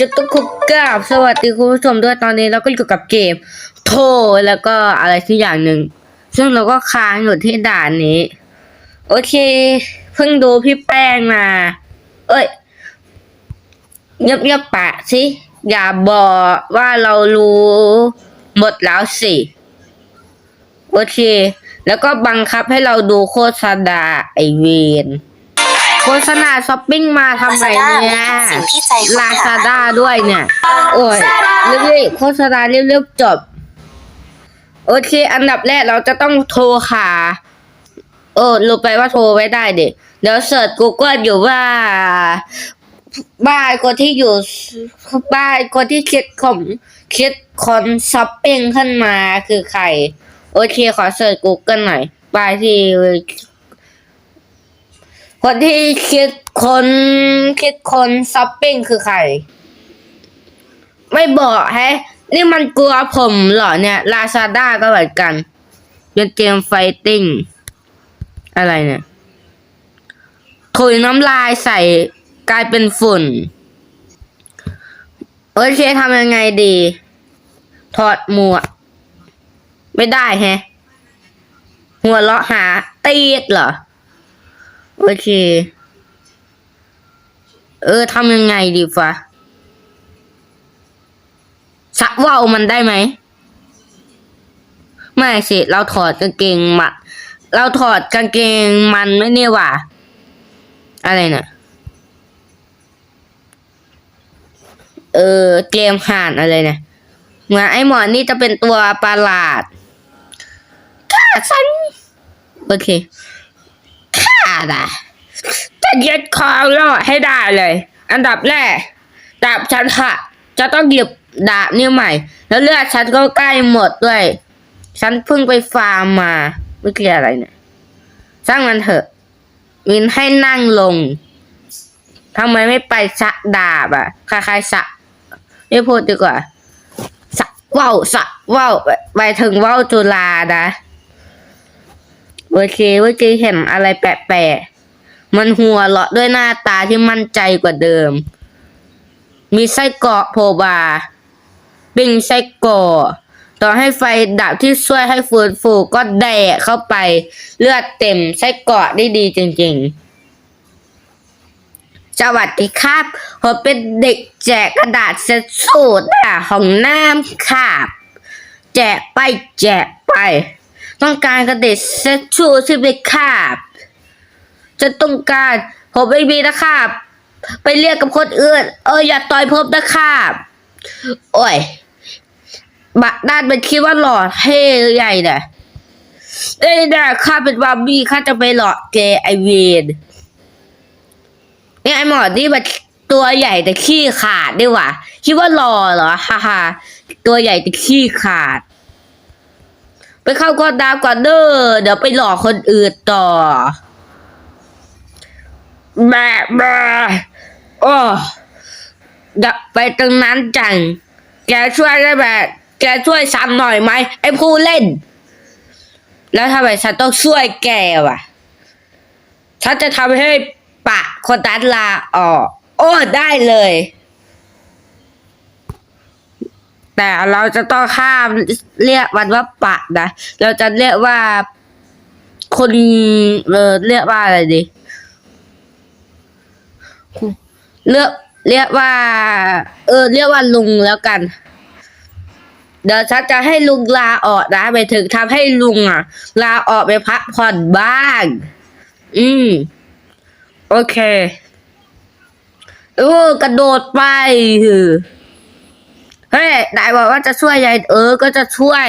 จะต้องคุกกราบสวัสดีคุณผู้ชมด้วยตอนนี้เราก็อยู่กับเกมโทแล้วก็อะไรที่อย่างหนึ่งซึ่งเราก็ค้างอยู่ที่ด่านนี้ โอเค เพิ่งดูพี่แป้งมา เอ้ยเงียบเงียบปะสิอย่าบอกว่าเรารู้หมดแล้วสิโอเค แล้วก็บังคับให้เราดูโฆษณาไอเวน โฆษณาช้อปปิ้งมาทำไมเนี่ยสิ่งที่ใจคุณลาหาซาด้าด้วยเนี่ย โอ้ยเรีบๆโฆษณาเรีบๆจบ โอเค อันดับแรกเราจะต้องโทรหาเออรู้ไปว่าโทรไว้ได้เด็เดี๋ยวเสิร์ช Google อยู่ว่า บ้านคนที่อยู่ บ้านคนที่คิดของคิดคอนช้อปปิ้งขึ้นมาคือใคร โอเค ขอเสิร์ช Google หน่อยบ้านที่ คนที่คิดคนคิดคนช้อปปิ้งคือใคร ไม่บอกแฮะ นี่มันกลัวผมเหรอเนี่ยลาซาด้าก็เหมือนกัน เป็นเกมไฟติ้ง อะไรเนี่ย ถุยน้ำลายใส่กลายเป็นฝุ่น โอเคทำยังไงดี ถอดหมวก ไม่ได้แฮะ หัวเราะหาตีดเหรอ โอเค เออทำยังไงดีฟะสักว่าวมันได้ไหม ไม่สิ เราถอดกางเกงมาเราถอดกางเกงมันไม่เนี่ยว่ะ อะไรเนี่ยเออเกมห่านอะไรเนี่ยเหมือนไอ้หมอนนี่จะเป็นตัวประหลาดฆ่าฉัน โอเค ฆ่าอะจะยึดครองโลกให้ได้เลย อันดับแรกดาบฉันค่ะ จะต้องหยิบดาบนี่ใหม่ แล้วเลือดฉันก็ใกล้หมดด้วย ฉันเพิ่งไปฟาร์มมาเมื่อกี้อะไรเนี่ยสร้างมันเถอะ วินให้นั่งลงทำไมไม่ไปสะดาบอะคล้ายๆสะไม่พูดดีกว่าสะว่าวสะว่าวไปถึงว่าวจุฬานะ โอเคเมื่อกี้เห็นอะไรแปลกๆมันหัวเราะด้วยหน้าตาที่มั่นใจกว่าเดิม มีไส้กรอกโผล่บาปิ้งไส้กรอกต่อให้ไฟดับที่ช่วยให้ฟื้นฟูก็แดกเข้าไป เลือดเต็มไส้กรอกได้ดีจริง ๆสวัสดีครับผมเป็นเด็กแจกกระดาษเซ็ตสูตรของน้ำครับแจกไปแจกไป ต้องการกระเดาษเซ็ตสูใช่ไหมครับจะต้องการผมไม่มีนะครับ ไปเรียกกับคนอื่น เอออย่าต่อยผมนะครับโอ้ยบะด้านมันคิดว่าหล่อเท่หรือใหญ่เนี่ยเอ้ยนะข้าเป็นบาร์บี้ข้าจะไปหลอกแกไอเวนนี่ไอหมอนี่มันตัวใหญ่แต่ขี้ขาดดีว่ะคิดว่าหล่อเหรอฮ่าฮ่าตัวใหญ่แต่ขี้ขาด ไปเข้าก้อนดาวก่อนเด้อเดี๋ยวไปหลอกคนอื่นต่อแม่แม่โอ้ดับไปตรงนั้นจัง แกช่วยได้แบบแกช่วยซ้ำหน่อยไหมไอ้ผู้เล่น แล้วทำไมฉันต้องช่วยแกวะฉันจะทำให้ปะคนนั้นลาออก โอ้ได้เลย แต่เราจะต้องห้ามเรียกมันว่าปะนะ เราจะเรียกว่าคนเออเรียกว่าอะไรดีเลือกเรียกว่า เออ เรียกว่าลุงแล้วกัน เดี๋ยวฉันจะให้ลุงลาออกนะไปถึงทำให้ลุงอะ ลาออกไปพักผ่อนบ้าง อืม โอเคเออกระโดดไปหือ เฮ้ยนายบอกว่าจะช่วยยายเออ ก็จะช่วย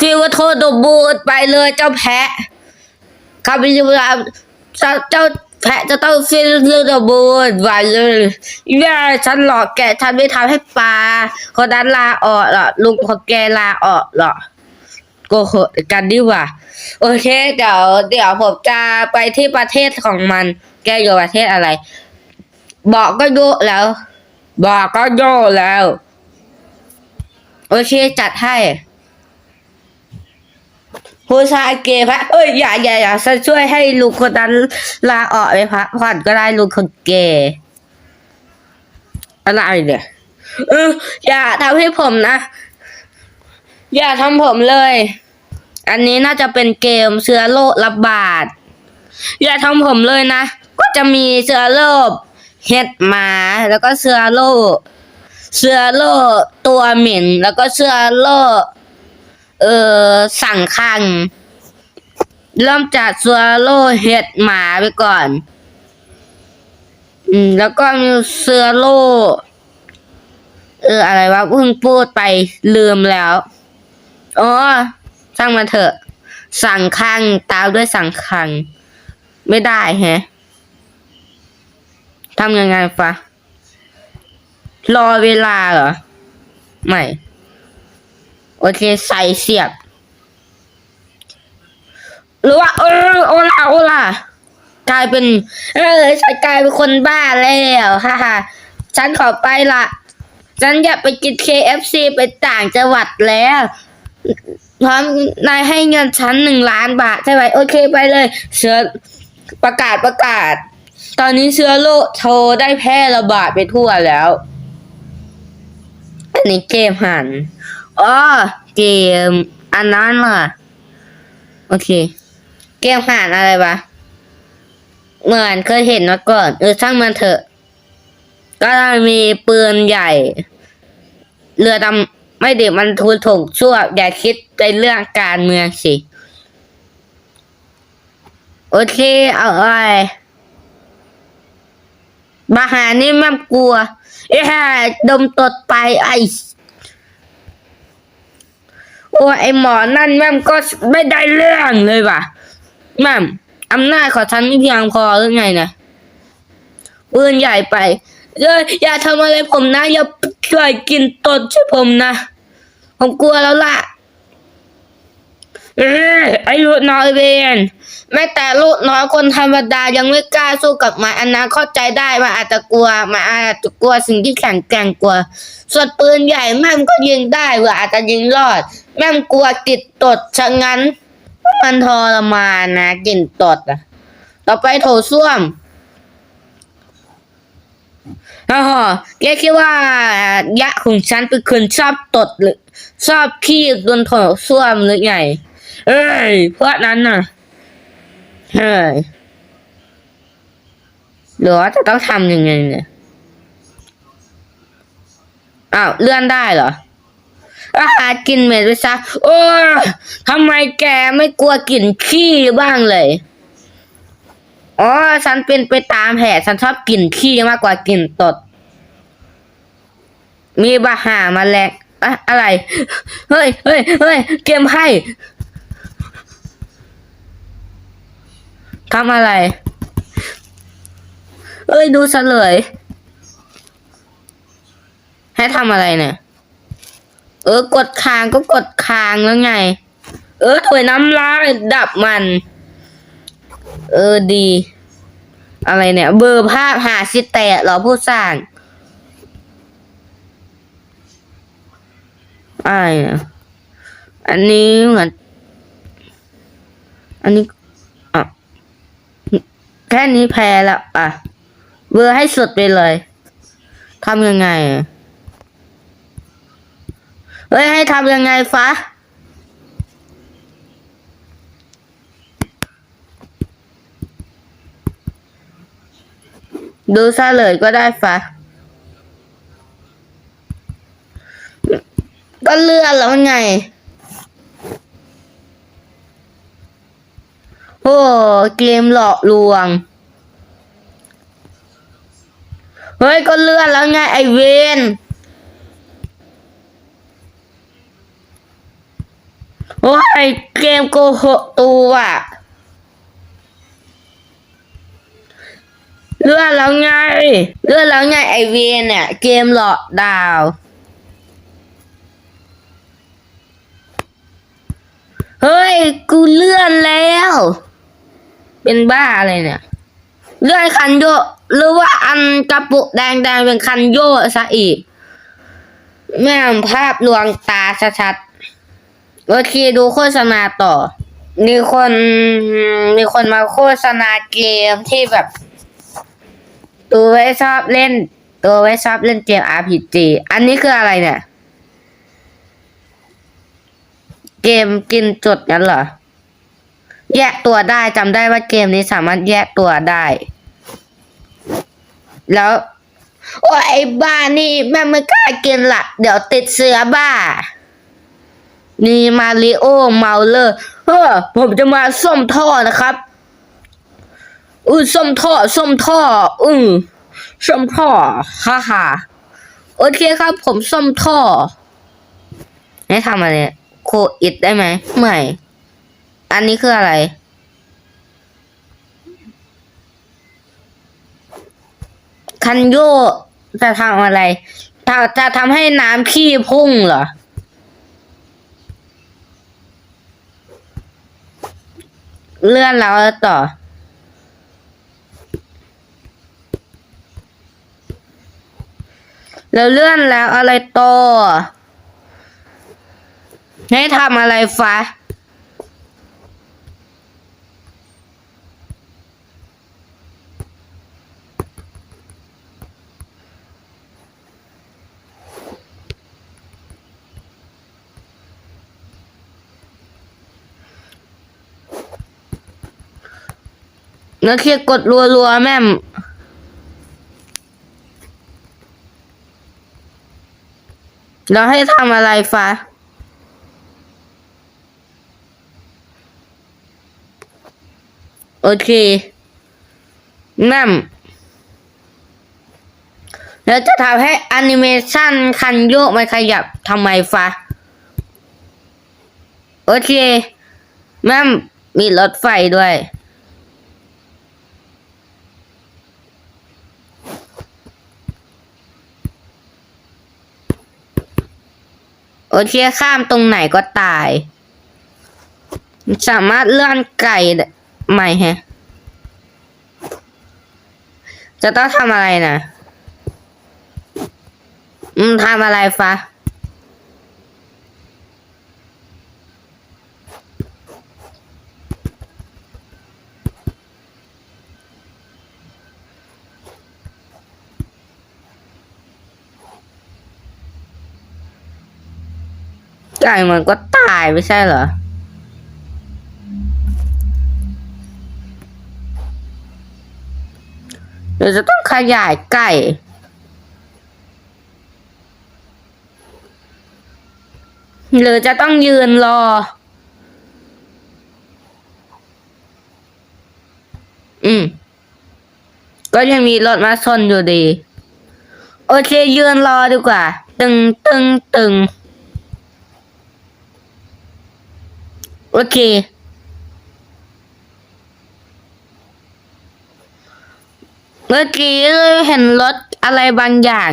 ฟิวโทษดบูดไปเลยเจ้าแพะข้าพเจ้าเจ้าเจ้าแพะจะต้องฟิลเรื่องระบูดไว้เลยแย่ฉันหลอกแกฉันไม่ทำให้ปลาคนนั้นลาออกหรอลุงของแกลาออกหรอโกหกกันดีกว่า โอเค เดี๋ยว เดี๋ยวผมจะไปที่ประเทศของมัน แกอยู่ประเทศอะไร บอกก็โยแล้ว บอกก็โยแล้ว โอเคจัดให้ผู้ชายเกย์พระเอ้ยอย่าอย่าอย่าฉันช่วยให้ลุงคนนั้นลาออกไปพักผ่อนก็ได้ลุงคนเกย์อะไรเนี่ยเอออย่าทำให้ผมนะ อย่าทำผมเลย อันนี้น่าจะเป็นเกมเชื้อโรคระบาด อย่าทำผมเลยนะ ก็จะมีเชื้อโรค เห็ดหมา แล้วก็เชื้อโรคเชื้อโรคตัวเหม็น แล้วก็เชื้อโรคเอ่อสั่งคัง เริ่มจากเชื้อโรคเห็ดหมาไปก่อน อืม แล้วก็มีเชื้อโรคเอออะไรวะเพิ่งพูดไปลืมแล้วอ๋อช่างมันเถอะ สั่งคังตามด้วยสั่งคัง ไม่ได้แฮะ ทำยังไงฟะรอเวลาเหรอ ไม่ โอเคใส่เสียบ หรือว่าเออโอลาโอลากลายเป็น เออฉันกลายเป็นคนบ้าแล้วฮ่าฮ่าฉันขอไปละฉันอยากไปกิน KFC ไปต่างจังหวัดแล้วพร้อมนายให้เงินฉันหนึ่งล้านบาทใช่ไหมโอเคไปเลย เชื้อประกาศประกาศ ตอนนี้เชื้อโรคโทได้แพร่ระบาดไปทั่วแล้ว อันนี้เกมหันอ๋อเกม อันนั้นล่ะโอเค เกมหันอะไรวะเหมือนเคยเห็นมาก่อน เออช่างมันเถอะ ก็มีปืนใหญ่ เรือดำไม่เด็กมันทูลถงชั่ว อย่าคิดในเรื่องการเมืองสิ โอเค เอาไอ้ บาหานี่แม่กลัวเอ้ห่าดมตดไปไอ้โอ้ไอหมอนั่นแม่ก็ไม่ได้เรื่องเลยว่ะ แม่อำนาจของฉันไม่เพียงพอหรือไงนะปืนใหญ่ไปเอ้ยอย่าทำอะไรผมนะ อย่าช่วยกินตดช่วยผมนะ ผมกลัวแล้วล่ะ เออไอ้ลูกน้อยเวนแม้แต่ลูกน้อยคนธรรมดายังไม่กล้าสู้กับหมาอันนั้นเข้าใจได้มันอาจจะกลัวมันอาจจะกลัวสิ่งที่แข็งแกร่งกว่าส่วนปืนใหญ่แม่มก็ยิงได้เผื่ออาจจะยิงรอด แม่มกลัวกิดตดชะงั้น มันทรมานนะกินตดอะต่อไปโถส้วมอ๋อแกคิดว่ายะของฉันเป็นคนชอบตดหรือชอบขี้บนโถส้วมหรือไง เอ้ยเพวกนั้นน่ะเฮ้ยหรือว่าจะต้องทำยังไงเนี่ยอ้าวเลื่อนได้เหรออาหารกินเหม็นไปซะโอ้ทำไมแกไม่กลัวกลิ่นขี้บ้างเลยอ๋อฉันเป็นไปตามแผนฉันชอบกลิ่นขี้มากกว่ากลิ่นตด มีบาหามาแลกอะอะไร เฮ้ยเฮ้ยเฮ้ยเกมไพ่ ทำอะไร เอ้ยดูเฉลย ให้ทำอะไรเนี่ย เออกดค้างก็กดค้างแล้วไง เออถวยน้ำลายดับมัน เออดี อะไรเนี่ย เบอร์ภาพหาสิแตะหรอผู้สร้างอะไรเนี่ยอันนี้เหมือนอันนี้ แค่นี้แพ้แล้วอะเบอร์ให้สุดไปเลยทำยังไงเฮ้ยให้ทำยังไงฟะดูซะเลยก็ได้ฟะก็เลือนแล้วไง โอ้ เกมหลอกลวง เฮ้ย ก็เลื่อนแล้วไงไอเวนโอ้ยเกมโกหกตัวอะเลื่อนแล้วไงเลื่อนแล้วไงไอเวนเนี่ย เกมหลอกดาวเฮ้ย กูเลื่อนแล้ว เป็นบ้าอะไรเนี่ยเลื่อนคันโยกหรือว่าอันกระปุกแดงๆเป็นคันโยกซะอีก แม่งภาพลวงตาชัดๆโอเคดูโฆษณาต่อ มีคนมีคนมาโฆษณาเกมที่แบบ ตัวไว้ชอบเล่น ตัวไว้ชอบเล่นเกม RPG อันนี้คืออะไรเนี่ย เกมกินจุดงั้นเหรอ แยกตัวได้จำได้ว่าเกมนี้สามารถแยกตัวได้ แล้วโอ้ไอ้บ้านี่แม่ไม่กล้ากินละเดี๋ยวติดเสือบ้า นี่มาริโอเมาเลอร์เฮ้อผมจะมาส้มท่อนะครับอือส้มท่อส้มท่ออือส้มท่อฮ่าฮ่าโอเคครับ ผมส้มท่อให้ทำอะไรโคอิดได้ไหมไม่ อันนี้คืออะไร คันโยจะทำอะไร จะจะทำให้น้ำขี้พุ่งเหรอ เลื่อนแล้วต่อ แล้วเลื่อนแล้วอะไรต่อให้ทำอะไรฟ้า แล้วเคลียร์กดรัวๆแม่มแล้วให้ทำอะไรฟ้าโอเคแม่มแล้วจะทำให้แอนิเมชันคันโยกมันขยับทำไมฟ้าโอเคแม่มมีรถไฟด้วย โอเคข้ามตรงไหนก็ตาย สามารถเลื่อนไก่ได้ใหม่ฮะ จะต้องทำอะไรนะอืมทำอะไรฟะ ไก่มันก็ตายไม่ใช่เหรอ เดี๋ยวจะต้องขยายไก่หรือจะต้องยืนรอ อืม ก็ยังมีรถมาชนอยู่ดี โอเคยืนรอดีกว่า ตึงตึงตึง โอเค เมื่อกี้เห็นรถอะไรบางอย่าง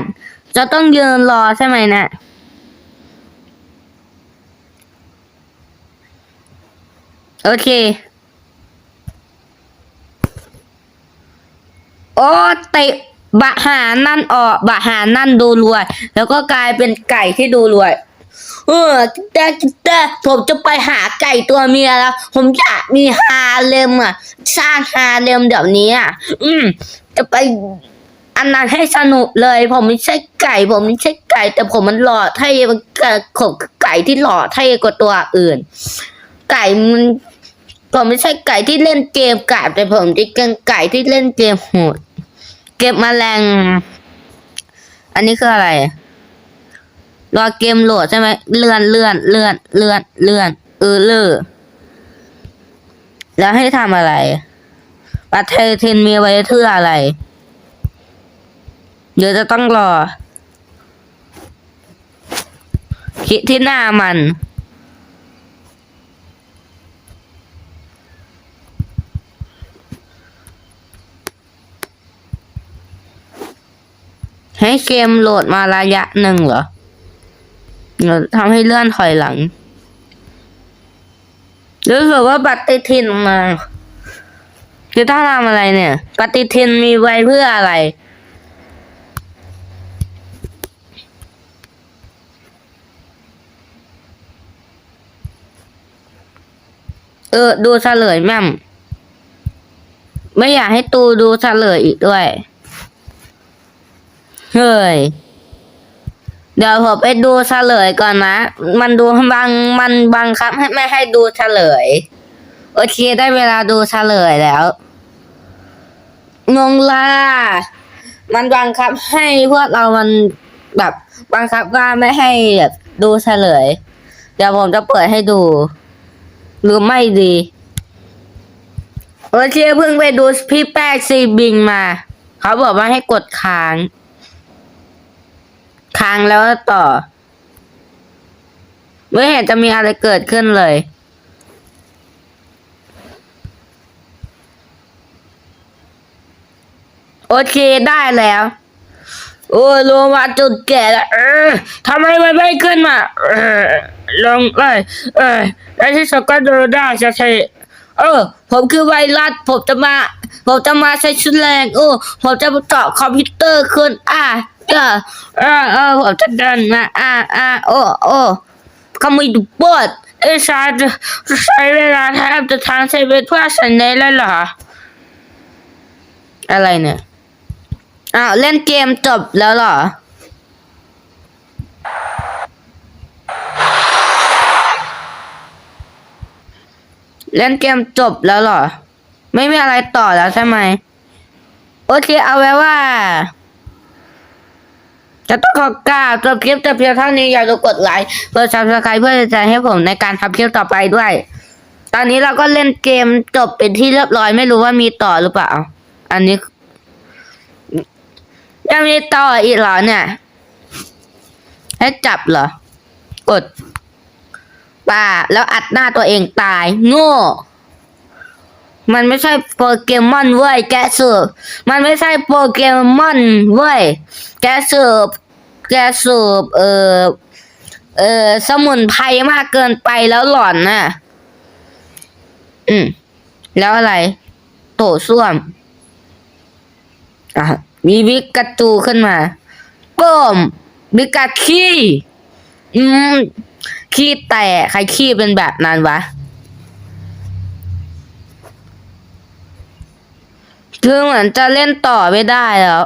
จะต้องยืนรอใช่ไหมนะโอเค โอ้เตะบะหานั่นออกบะหานั่นดูรวย แล้วก็กลายเป็นไก่ที่ดูรวย เออแต่แต่ผมจะไปหาไก่ตัวเมียแล้ว ผมอยากมีฮาเลมอะ สร้างฮาเลมเดี๋ยวนี้อะอืม จะไปอันนั้นให้สนุกเลย ผมไม่ใช่ไก่ ผมไม่ใช่ไก่ แต่ผมมันหล่อเท่มันกของไก่ที่หล่อเท่กว่าตัวอื่น ไก่มันผมไม่ใช่ไก่ที่เล่นเกมกาบแต่ผมจะเป็นไก่ที่เล่นเกมโหดเก็บแมลงอันนี้คืออะไร รอเกมโหลดใช่ไหมเลื่อนเลื่อนเลื่อนเลื่อนเลื่อนเออเลอแล้วให้ทำอะไรปัตเทเทนมีไว้เพื่ออะไร เดี๋ยวจะต้องรอ คิดที่หน้ามันให้เกมโหลดมาระยะหนึ่งเหรอ ทำให้เลื่อนถอยหลังรู้สึกว่าปฏิทินมาคือต้องทำอะไรเนี่ย ปฏิทินมีไว้เพื่ออะไร เออ ดูเฉลยแม่มไม่อยากให้ตูดูเฉลยอีกด้วย เฮ้ย เดี๋ยวผมไปดูเฉลยก่อนนะ มันดูบังมันบังคับให้ไม่ให้ดูเฉลย โอเคได้เวลาดูเฉลยแล้ว งงล่ะมันบังคับให้พวกเรามันแบบบังคับว่าไม่ให้แบบดูเฉลย เดี๋ยวผมจะเปิดให้ดู หรือไม่ดี โอเคเพิ่งไปดูพี่แป้งซีบิงมา เขาบอกว่าให้กดค้าง ค้างแล้วต่อ ไม่เห็นจะมีอะไรเกิดขึ้นเลย โอเคได้แล้ว โอ้ลงมาจุดแก่แล้วเออทำไมมันไม่ขึ้นมาเออลงเลยเออแล้วที่สุดก็ดินได้จะใช่เออ ผมคือไวรัส ผมจะมา ผมจะมาใช้ชุดแรง โอ้ ผมจะเจาะคอมพิวเตอร์ขึ้น อ่า เออเออเออผมจะเดินมาอ่าอ่าโอ้โอ้ก็ไม่ดูปวดเอ้ชาจะใช้เวลาแทบจะทางเซเว่นเพื่อสัญญาเลยเหรอ อะไรเนี่ยอ้าวเล่นเกมจบแล้วเหรอเล่นเกมจบแล้วเหรอ ไม่มีอะไรต่อแล้วใช่ไหม โอเคเอาไว้ว่า จะต้องขอกราบจบคลิปแต่เพียงเท่านี้อย่าลืมกดไลค์กดซับสไครต์เพื่อจะใจให้ผมในการทำคลิปต่อไปด้วย ตอนนี้เราก็เล่นเกมจบเป็นที่เรียบร้อยไม่รู้ว่ามีต่อหรือเปล่า อันนี้ยังมีต่ออีกเหรอเนี่ย ให้จับเหรอ กดป่าแล้วอัดหน้าตัวเองตาย โง่ มันไม่ใช่โปเกมอนเว้ยแกสืบมันไม่ใช่โปเกมอนเว้ย แกะสืบแกะสืบเออเออสมุนไพรมากเกินไปแล้วหลอนน่ะ อืม แล้วอะไร โถส้วม อะ มีวิกกระตูขึ้นมาก้มวิกกาขี้ อืม ขี้แตกใครขี้เป็นแบบนั้นวะคือเหมือนจะเล่นต่อไม่ได้แล้ว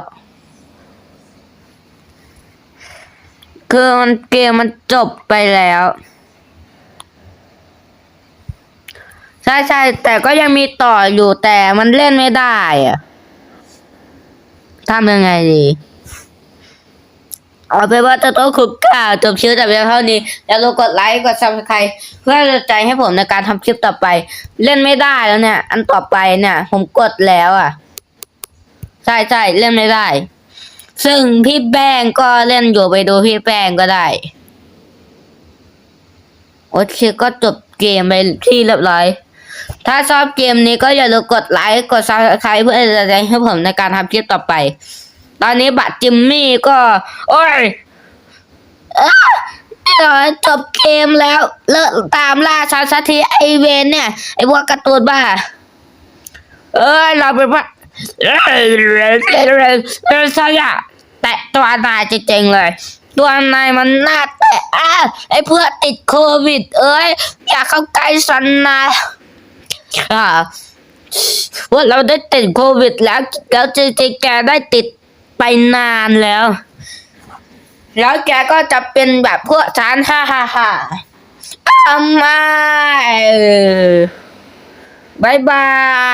คือมันเกมมันจบไปแล้ว ใช่ใช่แต่ก็ยังมีต่ออยู่แต่มันเล่นไม่ได้อะทำยังไงดีเอาไปนว่าจะต้องคุกข่าวจบคลิปแต่เพียงเท่านี้อย่าลืมกดไลค์กดซับสไครต์เพื่อจะใจให้ผมในการทำคลิปต่อไป เล่นไม่ได้แล้วเนี่ย อันต่อไปเนี่ย ผมกดแล้วอะ ใช่ใช่เล่นไม่ได้ ซึ่งพี่แป้งก็เล่นอยู่ไปดูพี่แป้งก็ได้ โอเคก็จบเกมไปที่เรียบร้อย ถ้าชอบเกมนี้ก็อย่าลืมกดไลค์กดซับสไครต์เพื่อจะใจให้ผมในการทำคลิปต่อไป ตอนนี้บัตรจิมมี่ก็ โอ้ยเดี๋ยวจบเกมแล้ว เลิกตามล่าชาสักทีไอเวนเนี่ย ไอพวกการ์ตูนบ้า เอ้ยเราเป็นพระเอ้ยเรนเรนเรนเรนสยะ แตะตัวนายจริงๆเลย ตัวนายมันน่าแตะอ้าไอเพื่อติดโควิด เอ้ยอย่าเข้าใกล้สันนะค่ะว่าเราได้ติดโควิดแล้ว แล้วจริงๆแกได้ติดไปนานแล้ว แล้วแกก็จะเป็นแบบพวกฉันฮ่าฮ่าฮ่าอ้าไม่บายบาย